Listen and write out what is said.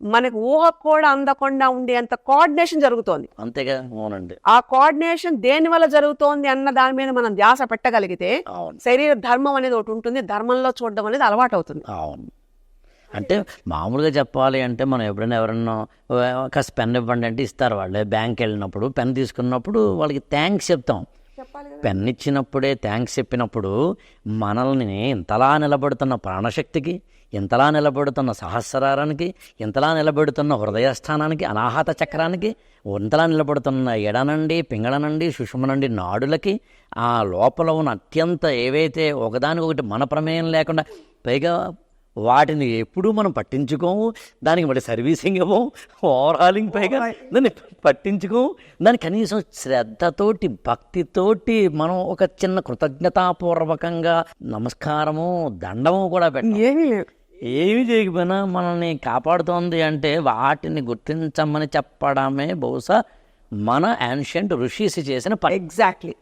మనకు ఊహకు కూడా అందకుండా ఉండేంత కోఆర్డినేషన్ జరుగుతోంది. అంతేగా అవునండి. ఆ కోఆర్డినేషన్ దేని వల్ల జరుగుతోంది అన్న దాని మీద మనం ధ్యాస పెట్టగలిగితే అవును. శరీర ధర్మం అనేది ఒకటి ఉంటుంది ధర్మంలో చూడడం అనేది అలవాటు అవుతుంది అవును. అంటే మామూలుగా చెప్పాలి అంటే మనం ఎప్పుడైనా ఎవరన్నా "ఆ, కాస్త పెన్ ఇవ్వండి అంటే ఇస్తారు వాళ్ళే. బ్యాంక్ వెళ్ళినప్పుడు పెన్ తీసుకున్నప్పుడు వాళ్ళకి థ్యాంక్స్ చెప్తాం. పెన్ ఇచ్చినప్పుడే థ్యాంక్స్ చెప్పినప్పుడు మనల్ని ఇంతలా నిలబడుతున్న ప్రాణశక్తికి ఇంతలా నిలబడుతున్న సహస్రారానికి ఇంతలా నిలబడుతున్న హృదయస్థానానికి అనాహత చక్రానికి ఇంతలా నిలబడుతున్న ఎడనండి పింగళనండి సుషుమనండి నాడులకి ఆ లోపల ఉన్న అత్యంత ఏవైతే ఒకదానికొకటి మన ప్రమేయం లేకుండా పైగా వాటిని ఎప్పుడూ మనం పట్టించుకోము. దానికి మళ్ళీ సర్వీసింగ్ ఇవ్వము. ఓవరాలింగ్ పైగా దాన్ని పట్టించుకోము. దాని కనీసం శ్రద్ధతోటి భక్తితోటి మనం ఒక చిన్న కృతజ్ఞతాపూర్వకంగా నమస్కారము దండము కూడా పెట్టాం. ఏమీ చేయకపోయినా మనల్ని కాపాడుతోంది అంటే వాటిని గుర్తించమని చెప్పడమే బహుశా మన యాన్షియంట్ ఋషిసి చేసిన ఎగ్జాక్ట్లీ